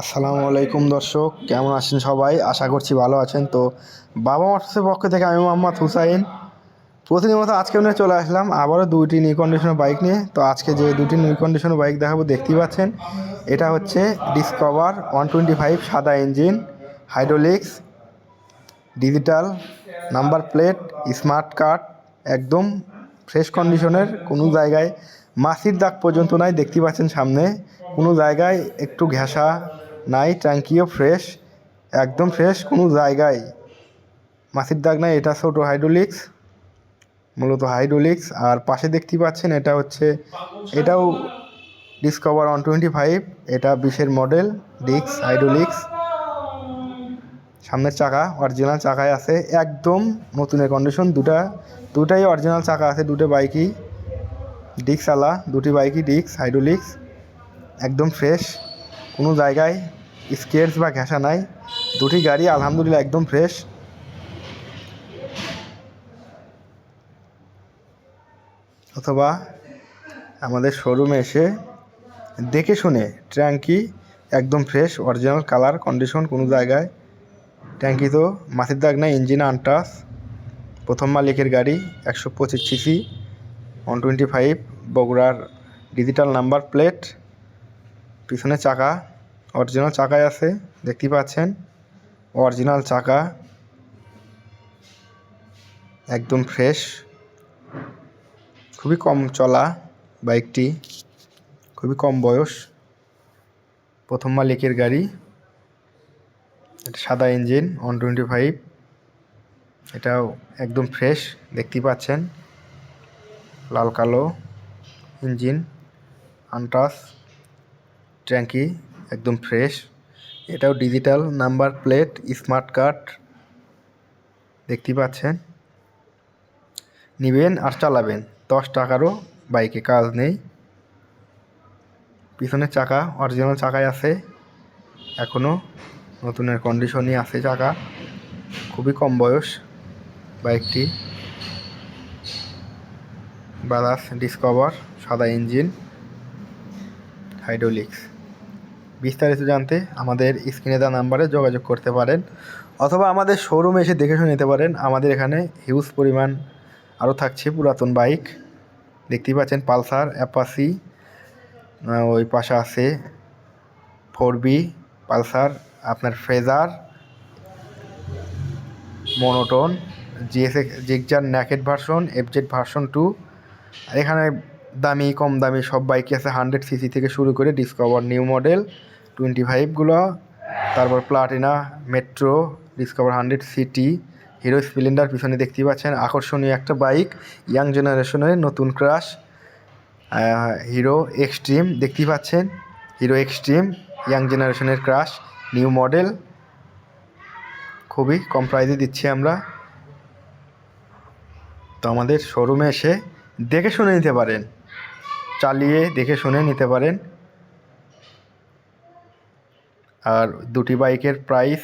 আসসালামু আলাইকুম দর্শক, কেমন আছেন সবাই? আশা করছি ভালো আছেন। তো বাবা মোটরসের পক্ষ থেকে আমি মোহাম্মদ হুসাইন। প্রতিনিয়ত আজকে নিয়ে চলে আসলাম আবারও দুইটি নিউ কন্ডিশনের বাইক নিয়ে। তো আজকে যে দুটি নিউ কন্ডিশনের বাইক দেখাবো, দেখতেই পাচ্ছেন। এটা হচ্ছে ডিসকভার ওয়ান টোয়েন্টি ফাইভ সাদা engine hydraulics digital number plate smart card একদম ফ্রেশ কন্ডিশনের কোনো জায়গায় মাসির দাগ পর্যন্ত নাই দেখতে পাচ্ছেন সামনে। কোনো জায়গায় একটু ঘেঁষা নাই, ট্যাঙ্কিও ফ্রেশ একদম ফ্রেশ কোনো জায়গায়। মাছির দাগ নাই, এটা ছোটো হাইড্রোলিক্স মূলত হাইড্রোলিক্স আর পাশে দেখতে পাচ্ছেন, এটা হচ্ছে, এটাও ডিসকভার ওয়ান টোয়েন্টি ফাইভ এটা বিশের মডেল ডিক্স হাইড্রোলিক্স সামনের চাকা অরিজিনাল চাকায় আছে, একদম নতুনের কন্ডিশন দুটা, দুটাই অরিজিনাল চাকা আছে, দুটো বাইকই ডিক্স আলা দুটি বাইকই ডিক্স হাইড্রোলিক্স একদম ফ্রেশ কোনো জায়গায় স্কেটস বা ঘেঁষা নাই। দুটি গাড়ি আলহামদুলিল্লাহ একদম ফ্রেশ অথবা আমাদের শোরুমে এসে দেখে শুনে ট্যাঙ্কি একদম ফ্রেশ অরিজিনাল কালার কন্ডিশন কোনো জায়গায়। ট্যাঙ্কি তো মাটির দাগ নাই ইঞ্জিন আনটাস প্রথম মালিকের গাড়ি একশো পঁচিশ সিসি ওয়ান টোয়েন্টি ফাইভ বগুড়ার ডিজিটাল নাম্বার প্লেট পিছনে চাকা অরিজিনাল চাকায় আছে দেখতে পাচ্ছেন অরিজিনাল চাকা, একদম ফ্রেশ খুবই কম চলা বাইকটি, খুবই কম বয়স, প্রথম মালিকের গাড়ি, এটা সাদা ইঞ্জিন ওয়ান টোয়েন্টি ফাইভ এটাও একদম ফ্রেশ দেখতে পাচ্ছেন, লাল কালো ইঞ্জিন আনটাস ট্যাঙ্কি, একদম ফ্রেশ এটাও digital number plate smart card দেখতে পাচ্ছেন। নেবেন আর চালাবেন, দশ টাকারও, বাইকে কাজ নেই। পিছনের চাকা অরিজিনাল চাকায় আছে। এখনও নতুনের কন্ডিশনই আছে চাকা। খুবই কম বয়স বাইকটি। বাজাজ ডিসকভার সাদা ইঞ্জিন হাইড্রোলিক্স। বিস্তারিত জানতে আমাদের স্ক্রিনে দেওয়া নাম্বারে যোগাযোগ করতে পারেন অথবা আমাদের শোরুমে এসে দেখে শুনে নিতে পারেন। আমাদের এখানে হিউজ পরিমাণ আরও থাকছে পুরাতন বাইক দেখতেই পাচ্ছেন পালসার অ্যাপাসি ওই পাশে আছে ফোর বি পালসার, আপনার Fazer monotone GSA Gixxer naked version FZ version two এখানে দামি, কম দামি সব বাইকই আছে হান্ড্রেড সিসি থেকে শুরু করে ডিসকভার নিউ মডেল টোয়েন্টি ফাইভগুলো তারপর Platina metro Discover hundred CT Hero Splendor পিছনে দেখতেই পাচ্ছেন, আকর্ষণীয় একটা বাইক ইয়াং জেনারেশনের নতুন ক্রাশ হিরো এক্সট্রিম দেখতেই পাচ্ছেন হিরো এক্সট্রিম ইয়াং জেনারেশনের ক্রাশ নিউ মডেল খুবই কম প্রাইজে দিচ্ছি আমরা। তো আমাদের শোরুমে এসে দেখে শুনে নিতে পারেন। চালিয়ে দেখে শুনে নিতে পারেন। আর দুটি বাইকের প্রাইস